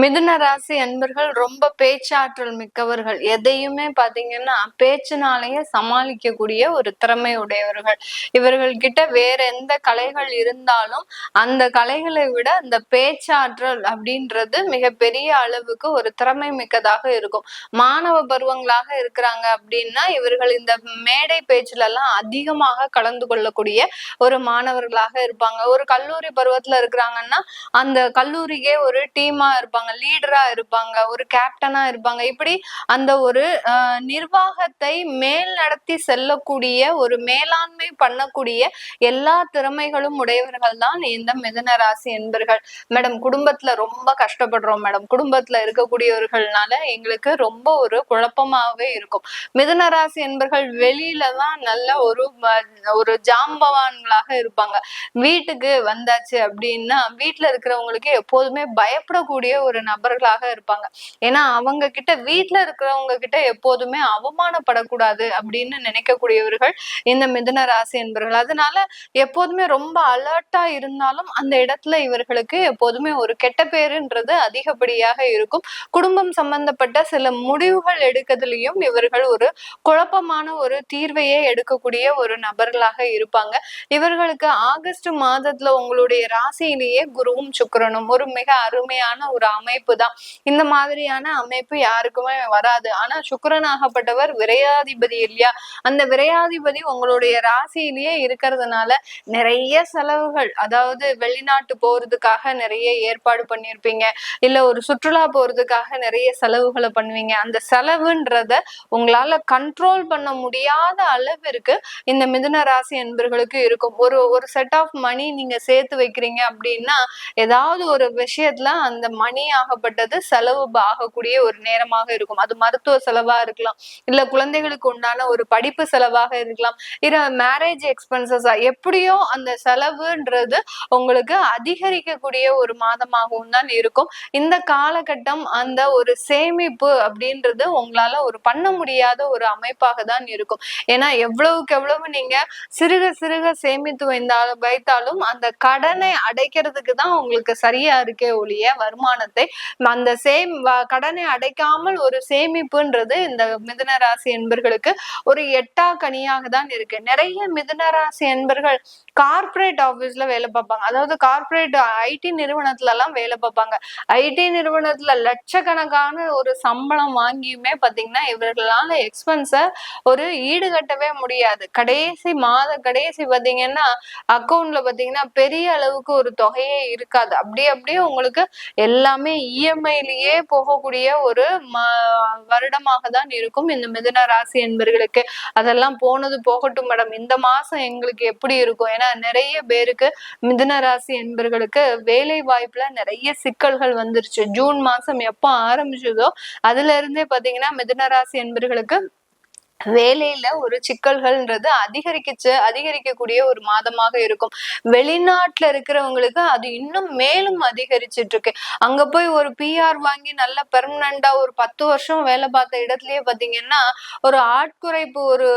மிதுன ராசி அன்பர்கள் ரொம்ப பேச்சாற்றல் மிக்கவர்கள். எதையுமே பாத்தீங்கன்னா பேச்சினாலேயே சமாளிக்கக்கூடிய ஒரு திறமை உடையவர்கள். இவர்கள் கிட்ட வேற எந்த கலைகள் இருந்தாலும் அந்த கலைகளை விட அந்த பேச்சாற்றல் அப்படின்றது மிகப்பெரிய அளவுக்கு ஒரு திறமை மிக்கதாக இருக்கும். மாணவ பருவங்களாக இருக்கிறாங்க அப்படின்னா இவர்கள் இந்த மேடை பேச்சுல எல்லாம் அதிகமாக கலந்து கொள்ளக்கூடிய ஒரு மாணவர்களாக இருப்பாங்க. ஒரு கல்லூரி பருவத்துல இருக்கிறாங்கன்னா அந்த கல்லூரிக்கே ஒரு டீமா இருப்பாங்க. லீடரா இருப்பாங்க ஒரு கேப்டனா இருப்பாங்க. இப்படி அந்த ஒரு நிர்வாகத்தை மேல் நடத்தி செல்லக்கூடிய ஒரு மேலாண்மை பண்ணக்கூடிய எல்லா திறமைகளும் உடையவர்கள் தான் இந்த மிதன ராசி என்பர்கள். மேடம் குடும்பத்துல ரொம்ப கஷ்டப்படுறோம் மேடம். குடும்பத்துல இருக்கக்கூடியவர்கள்னால எங்களுக்கு ரொம்ப ஒரு குழப்பமாவே இருக்கும். மிதன ராசி என்பர்கள் வெளியில தான் நல்ல ஒரு ஒரு ஜாம்பவான்களாக இருப்பாங்க. வீட்டுக்கு வந்தாச்சு அப்படின்னா வீட்டுல இருக்கிறவங்களுக்கு எப்போதுமே பயப்படக்கூடிய ஒரு நபர்களாக இருப்பாங்க. ஏன்னா அவங்க கிட்ட வீட்டுல இருக்கிறவங்க கிட்ட எப்போதுமே அவமானப்படக்கூடாது அப்படின்னு நினைக்கக்கூடியவர்கள் இந்த மிதுன ராசி என்பவர்கள் அதனால எப்போதுமே ரொம்ப அலர்ட்டா இருந்தாலும் அந்த இடத்துல இவர்களுக்கு எப்போதுமே ஒரு கெட்ட பேருன்றது அதிகப்படியாக இருக்கும். குடும்பம் சம்பந்தப்பட்ட சில முடிவுகள் எடுக்கிறதுலயும் இவர்கள் ஒரு குழப்பமான ஒரு தீர்வையே எடுக்கக்கூடிய ஒரு நபர்களாக இருப்பாங்க. இவர்களுக்கு ஆகஸ்ட் மாதத்துல உங்களுடைய ராசியிலேயே குருவும் சுக்கரனும் ஒரு மிக அருமையான ஒரு அமைப்பு தான் இந்த மாதிரியான அமைப்பு யாருக்குமே வராது. ஆனா சுக்கரனாகப்பட்டவர் விரையாதிபதி இல்லையா? அந்த விரையாதிபதி உங்களுடைய ராசியிலேயே இருக்கிறதுனால நிறைய செலவுகள் அதாவது வெளிநாட்டு போறதுக்காக நிறைய ஏற்பாடு பண்ணிருப்பீங்க இல்ல ஒரு சுற்றுலா போறதுக்காக நிறைய செலவுகளை பண்ணுவீங்க. அந்த செலவுன்றத உங்களால கண்ட்ரோல் பண்ண முடியாத அளவிற்கு இந்த மிதுன ராசி என்பர்களுக்கு இருக்கும். ஒரு ஒரு செட் ஆஃப் மணி நீங்க சேர்த்து வைக்கிறீங்க அப்படின்னா ஏதாவது ஒரு விஷயத்துல அந்த மணி ஆகப்பட்டது செலவு ஆகக்கூடிய ஒரு நேரமாக இருக்கும். அது மருத்துவ செலவா இருக்கலாம். இல்ல குழந்தைகளுக்கு உண்டான ஒரு படிப்பு செலவாக இருக்கலாம். இல்ல மேரேஜ் எக்ஸ்பென்சஸா எப்படியோ அந்த செலவுன்றது உங்களுக்கு அதிகரிக்கக்கூடிய ஒரு மாதமாகவும் தான் இருக்கும். இந்த காலகட்டம் அந்த ஒரு சேமிப்பு அப்படின்றது உங்களால ஒரு பண்ண முடியாத ஒரு அமைப்பாக தான் இருக்கும். ஏன்னா எவ்வளவுக்கு எவ்வளவு நீங்க சிறுக சிறுக சேமித்து வைந்தாலும் வைத்தாலும் அந்த கடனை அடைக்கிறதுக்கு தான் உங்களுக்கு சரியா இருக்கே ஒழிய வருமானத்தை அந்த சேம் கடனை அடைக்காமல் ஒரு சேமிப்புன்றது இந்த மிதுன ராசி என்பர்களுக்கு ஒரு எட்டா கனியாக தான் இருக்கு. நிறைய மிதுன ராசி என்பர்கள் கார்பரேட் ஆபீஸ்ல வேலை பார்ப்பாங்க. அதாவது கார்பரேட் ஐடி நிறுவனத்துல எல்லாம் வேலை பார்ப்பாங்க. ஐடி நிறுவனத்துல லட்சக்கணக்கான ஒரு சம்பளம் வாங்கியுமே பாத்தீங்கன்னா இவர்களால எக்ஸ்பென்ஸ ஒரு ஈடுகட்டவே முடியாது. கடைசி மாத கடைசி பாத்தீங்கன்னா அக்கௌண்ட்ல பாத்தீங்கன்னா பெரிய அளவுக்கு ஒரு தொகையே இருக்காது. அப்படியே அப்படியே உங்களுக்கு எல்லாமே இஎம்ஐலயே போகக்கூடிய ஒரு வருடமாக தான் இருக்கும் இந்த மிதுன ராசி என்பர்களுக்கு. அதெல்லாம் போனது போகட்டும் மேடம். இந்த மாசம் எங்களுக்கு எப்படி இருக்கும்? ஏன்னா நிறைய பேருக்கு மிதுன ராசி என்பர்களுக்கு வேலை வாய்ப்புல நிறைய சிக்கல்கள் வந்துருச்சு. ஜூன் மாசம் எப்போ ஆரம்பிச்சதோ அதுல இருந்தே பாத்தீங்கன்னா மிதுன ராசி என்பர்களுக்கு வேலையில ஒரு சிக்கல்கள்ன்றது அதிகரிக்கச்சு அதிகரிக்கக்கூடிய ஒரு மாதமாக இருக்கும். வெளிநாட்டுல இருக்கிறவங்களுக்கு அது இன்னும் மேலும் அதிகரிச்சிட்டு இருக்கு அங்க போய் ஒரு பிஆர் வாங்கி நல்ல பெர்மனண்டா ஒரு பத்து வருஷம் வேலை பார்த்த இடத்துலயே பாத்தீங்கன்னா ஒரு ஆட்குறைப்பு ஒரு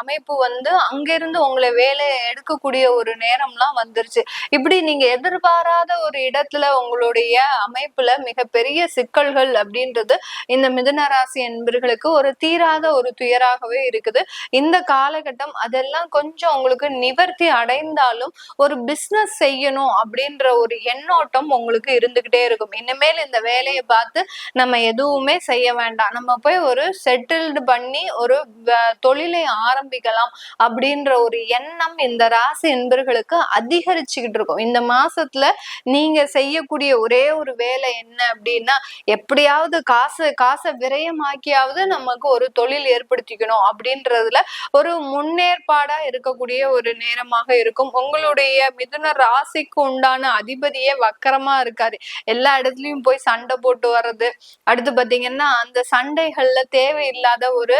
அமைப்பு வந்து அங்கிருந்து உங்களை வேலையை எடுக்கக்கூடிய ஒரு நேரம்லாம் வந்துருச்சு. இப்படி நீங்க எதிர்பாராத ஒரு இடத்துல உங்களுடைய அமைப்புல மிகப்பெரிய சிக்கல்கள் அப்படின்றது இந்த மிதுனராசி என்பர்களுக்கு ஒரு தீராத ஒரு துயர் துயராகவே இருக்குது. இந்த காலகட்டம் அதெல்லாம் கொஞ்சம் உங்களுக்கு நிவர்த்தி அடைந்தாலும் ஒரு பிசினஸ் செய்யணும் அப்படின்ற ஒரு எண்ணோட்டம் உங்களுக்கு இருந்துகிட்டே இருக்கும். இனிமேல் இந்த வேலையை பார்த்து நம்ம எதுவுமே செய்ய வேண்டாம். நம்ம போய் ஒரு செட்டில்டு பண்ணி ஒரு தொழிலை ஆரம்பிக்கலாம் அப்படின்ற ஒரு எண்ணம் இந்த ராசி என்பர்களுக்கு அதிகரிச்சுக்கிட்டு இருக்கும். இந்த மாசத்துல நீங்க செய்யக்கூடிய ஒரே ஒரு வேலை என்ன அப்படின்னா எப்படியாவது காசு காசை விரயமாக்கியாவது நமக்கு ஒரு தொழில் ஏற்படுத்தி பயன்படுத்திக்கணும் அப்படின்றதுல ஒரு முன்னேற்பாடா இருக்கக்கூடிய ஒரு நேரமாக இருக்கும். உங்களுடைய மிதுன ராசிக்கு உண்டான அதிபதியே வக்கரமா இருக்காரு. எல்லா இடத்துலயும் போய் சண்டை போட்டு வர்றது. அடுத்து பாத்தீங்கன்னா அந்த சண்டைகள்ல தேவையில்லாத ஒரு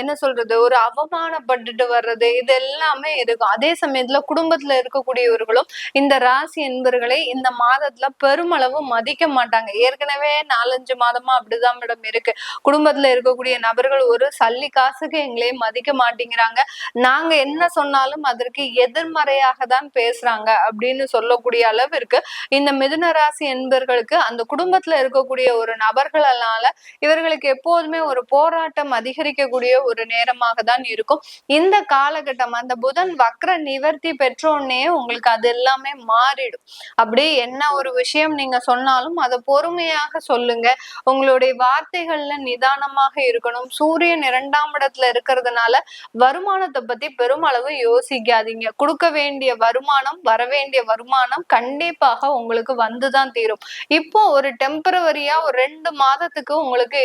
என்ன சொல்றது ஒரு அவமானப்பட்டுட்டு வர்றது. இது எல்லாமே இருக்கும். அதே சமயத்துல குடும்பத்துல இருக்கக்கூடியவர்களும் இந்த ராசி என்பர்களை இந்த மாதத்துல பெருமளவு மதிக்க மாட்டாங்க. ஏற்கனவே நாலஞ்சு மாதமா அப்படிதான் மேடம் இருக்கு. குடும்பத்துல இருக்கக்கூடிய நபர்கள் ஒரு சல்லி காலி காசுக்கு எங்களே மதிக்க மாட்டேங்கிறாங்க. நாங்க என்ன சொன்னாலும் அதற்கு எதிர்மறையாக தான் பேசுறாங்க அப்படின்னு சொல்லக்கூடிய அளவிற்கு இந்த மிதுன ராசி என்பர்களுக்கு அந்த குடும்பத்துல இருக்கக்கூடிய ஒரு நபர்களால இவர்களுக்கு எப்போதுமே ஒரு போராட்டம் அதிகரிக்கக்கூடிய ஒரு நேரமாக தான் இருக்கும். இந்த காலகட்டம் அந்த புதன் வக்ர நிவர்த்தி பெற்றோடனே உங்களுக்கு அது எல்லாமே மாறிடும். அப்படியே என்ன ஒரு விஷயம் நீங்க சொன்னாலும் அதை பொறுமையாக சொல்லுங்க. உங்களுடைய வார்த்தைகள்ல நிதானமாக இருக்கணும். சூரியன் இரண்டாம் இடத்துல இருக்கிறதுனால வருமானத்தை பத்தி பெருமளவு யோசிக்காதீங்க. கொடுக்க வேண்டிய வருமானம் வர வேண்டிய வருமானம் கண்டிப்பாக உங்களுக்கு வந்துதான் தீரும். இப்போ ஒரு டெம்பரவரியா ஒரு ரெண்டு மாதத்துக்கு உங்களுக்கு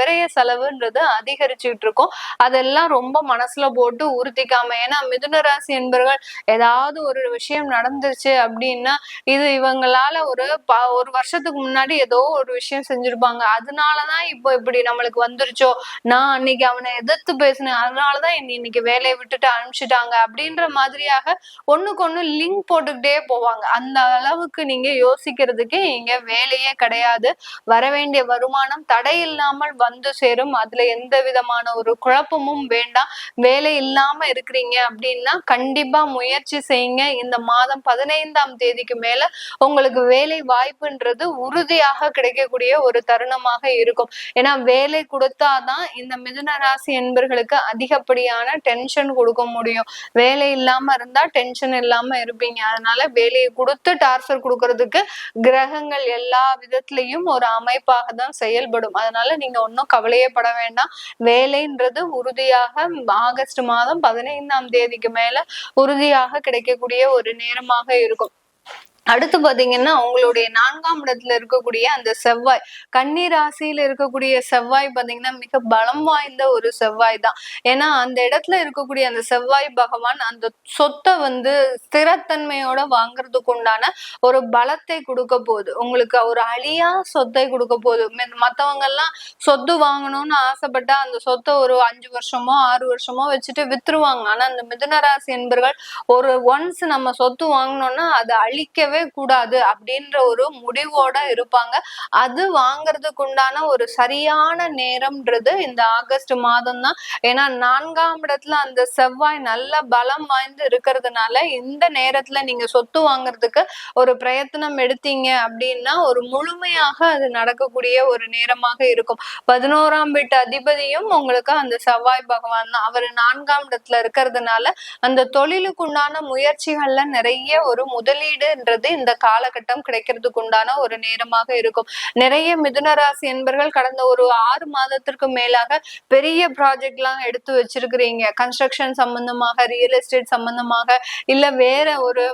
விரைய செலவுன்றது அதிகரிச்சுட்டு இருக்கும். அதெல்லாம் ரொம்ப மனசுல போட்டு உறுத்திக்காம ஏன்னா மிதுன ராசி என்பவர்கள் ஏதாவது ஒரு விஷயம் நடந்துருச்சு அப்படின்னா இது இவங்களால ஒரு ஒரு வருஷத்துக்கு முன்னாடி ஏதோ ஒரு விஷயம் செஞ்சிருப்பாங்க. அதனாலதான் இப்போ இப்படி நம்மளுக்கு வந்துருச்சோ? நான் அன்னைக்கு அவனை எதிர்த்து பேசினேன். அதனாலதான் இன்னைக்கு வேலையை விட்டுட்டு அனுப்பிச்சிட்டாங்க. அப்படின்ற மாதிரியாக ஒண்ணுக்கு ஒண்ணு லிங்க் போட்டுக்கிட்டே போவாங்க. அந்த அளவுக்கு நீங்க யோசிக்கிறதுக்கு இங்க வேலையே கிடையாது. வர வேண்டிய வருமானம் தடை இல்லாமல் வந்து சேரும். அதுல எந்த விதமான ஒரு குழப்பமும் வேண்டாம். வேலை இல்லாம இருக்கிறீங்க அப்படின்னா கண்டிப்பா முயற்சி செய்யுங்க. இந்த மாதம் பதினைந்தாம் தேதிக்கு மேல உங்களுக்கு வேலை வாய்ப்புன்றது உறுதியாக கிடைக்கக்கூடிய ஒரு தருணமாக இருக்கும். ஏன்னா வேலை கொடுத்தாதான் இந்த மிதுன ராசி என்பர்களுக்கு அதிகப்படியான டென்ஷன் கொடுக்க முடியும். வேலை இல்லாம இருந்தா டென்ஷன் இல்லாம இருப்பீங்க. அதனால வேலையை கொடுத்து டார்ச்சர் கொடுக்கறதுக்கு கிரகங்கள் எல்லா விதத்திலையும் ஒரு அமைப்பாக தான் செயல்படும். அதனால நீங்க ஒன்றும் கவலையே பட வேண்டாம். வேலைன்றது உறுதியாக ஆகஸ்ட் மாதம் பதினைந்தாம் தேதிக்கு மேல உறுதியாக கிடைக்கக்கூடிய ஒரு நேரமாக இருக்கும். அடுத்து பாத்தீங்கன்னா உங்களுடைய நான்காம் இடத்துல இருக்கக்கூடிய அந்த செவ்வாய் கன்னி ராசியில இருக்கக்கூடிய செவ்வாய் பாத்தீங்கன்னா மிக பலம் வாய்ந்த ஒரு செவ்வாய் தான். ஏன்னா அந்த இடத்துல இருக்கக்கூடிய அந்த செவ்வாய் பகவான் அந்த சொத்தை வந்து ஸ்திரத்தன்மையோட வாங்குறதுக்கு உண்டான ஒரு பலத்தை கொடுக்க போகுது. உங்களுக்கு ஒரு அழியா சொத்தை கொடுக்க போகுது. மத்தவங்க எல்லாம் சொத்து வாங்கணும்னு ஆசைப்பட்டா அந்த சொத்தை ஒரு அஞ்சு வருஷமோ ஆறு வருஷமோ வச்சுட்டு வித்துருவாங்க. ஆனா அந்த மிதுன ராசி என்பர்கள் ஒரு ஒன்ஸ் நம்ம சொத்து வாங்கினோம்னா அதை அழிக்கவே வாங்கவே கூடாது அப்படின்ற ஒரு முடிவோட இருப்பாங்க. அது வாங்குறதுக்கு உண்டான ஒரு சரியான நேரம்ன்றது இந்த ஆகஸ்ட் மாதம் தான் ஏன்னா நான்காம் இடத்துல அந்த செவ்வாய் நல்ல பலம் வாய்ந்து இருக்கிறதுனால இந்த நேரத்துல நீங்க சொத்து வாங்குறதுக்கு ஒரு பிரயத்தனம் எடுத்தீங்க அப்படின்னா ஒரு முழுமையாக அது நடக்கக்கூடிய ஒரு நேரமாக இருக்கும். பதினோராம் வீட்டு அதிபதியும் உங்களுக்கு அந்த செவ்வாய் பகவான் தான். அவர் நான்காம் இடத்துல இருக்கிறதுனால அந்த தொழிலுக்கு உண்டான முயற்சிகள்ல நிறைய ஒரு முதலீடுன்றது வந்து இந்த காலகட்டம் கிடைக்கிறதுக்கு உண்டான ஒரு நேரமாக இருக்கும். நிறைய மிதுன ராசி என்பர்கள் கடந்த ஒரு ஆறு மாதத்திற்கு மேலாக பெரிய ப்ராஜெக்ட் எல்லாம் எடுத்து வச்சிருக்கிறீங்க. கன்ஸ்ட்ரக்ஷன் சம்பந்தமாக ரியல் எஸ்டேட் சம்பந்தமாக இல்ல வேற ஒரு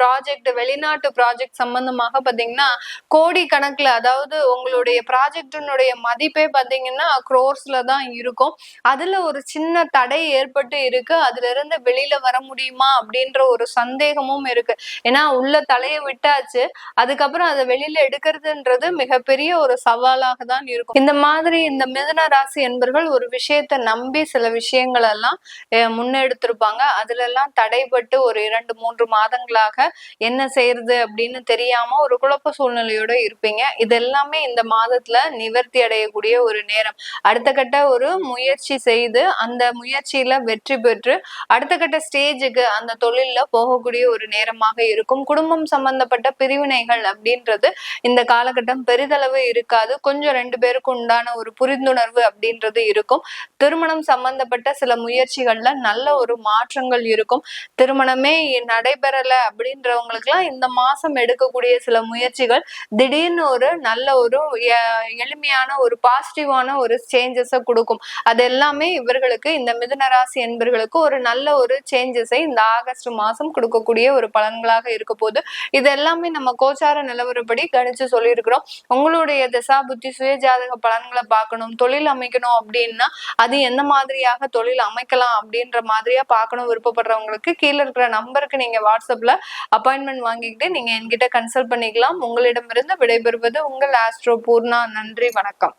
ப்ராஜெக்ட் வெளிநாட்டு ப்ராஜெக்ட் சம்பந்தமாக பாத்தீங்கன்னா கோடி கணக்குல அதாவது உங்களுடைய ப்ராஜெக்டினுடைய மதிப்பே பாத்தீங்கன்னா குரோர்ஸ்ல தான் இருக்கும். அதுல ஒரு சின்ன தடை ஏற்பட்டு இருக்கு. அதுல இருந்து வெளியில வர முடியுமா அப்படின்ற ஒரு சந்தேகமும் இருக்கு. ஏன்னா உள்ள தலைய விட்டாச்சு. அதுக்கப்புறம் அதை வெளியில எடுக்கிறதுன்றது மிகப்பெரிய ஒரு சவாலாக தான் இருக்கும். இந்த மாதிரி இந்த மிதன ராசி என்பர்கள் ஒரு விஷயத்த நம்பி சில விஷயங்கள் எல்லாம் முன்னெடுத்திருப்பாங்க. அதுல எல்லாம் தடைபட்டு ஒரு இரண்டு மூன்று மாதங்களாக என்ன செய்யறது அப்படின்னு தெரியாம ஒரு குழப்ப சூழ்நிலையோட இருப்பீங்க. இது எல்லாமே இந்த மாதத்துல நிவர்த்தி அடையக்கூடிய ஒரு நேரம். அடுத்த கட்ட ஒரு முயற்சி செய்து அந்த முயற்சியில வெற்றி பெற்று அடுத்த கட்ட ஸ்டேஜுக்கு அந்த தொழில்ல போகக்கூடிய ஒரு நேரமாக இருக்கும். குடும்பம் சம்பந்த சம்பந்தப்பட்ட பிரிவினைகள் அப்படின்றது இந்த காலகட்டம் பெரிதளவு இருக்காது. கொஞ்சம் ரெண்டு பேருக்கு உண்டான ஒரு புரிந்துணர்வு அப்படின்றது இருக்கும். திருமணம் சம்பந்தப்பட்ட சில முயற்சிகள்ல நல்ல ஒரு மாற்றங்கள் இருக்கும். திருமணமே நடைபெறல அப்படின்றவங்களுக்கு எல்லாம் இந்த மாசம் எடுக்கக்கூடிய சில முயற்சிகள் திடீர்னு ஒரு நல்ல ஒரு எளிமையான ஒரு பாசிட்டிவான ஒரு சேஞ்சஸை கொடுக்கும். அது எல்லாமே இவர்களுக்கு இந்த மிதுனராசி என்பர்களுக்கு ஒரு நல்ல ஒரு சேஞ்சஸை இந்த ஆகஸ்ட் மாசம் கொடுக்கக்கூடிய ஒரு பலன்களாக இருக்க போது இது எல்லாமே நம்ம கோச்சார நிலவரப்படி கணிச்சு சொல்லியிருக்கிறோம். உங்களுடைய திசா புத்தி சுய ஜாதக பலன்களை பார்க்கணும் தொழில் அமைக்கணும் அப்படின்னா அது எந்த மாதிரியாக தொழில் அமைக்கலாம் அப்படின்ற மாதிரியா பார்க்கணும் விருப்பப்படுறவங்களுக்கு கீழே இருக்கிற நம்பருக்கு நீங்க வாட்ஸ்அப்ல அப்பாயின்மெண்ட் வாங்கிக்கிட்டு நீங்க என்கிட்ட கன்சல்ட் பண்ணிக்கலாம். உங்களிடமிருந்து விடைபெறுவது உங்கள் ஆஸ்ட்ரோ பூர்ணா. நன்றி வணக்கம்.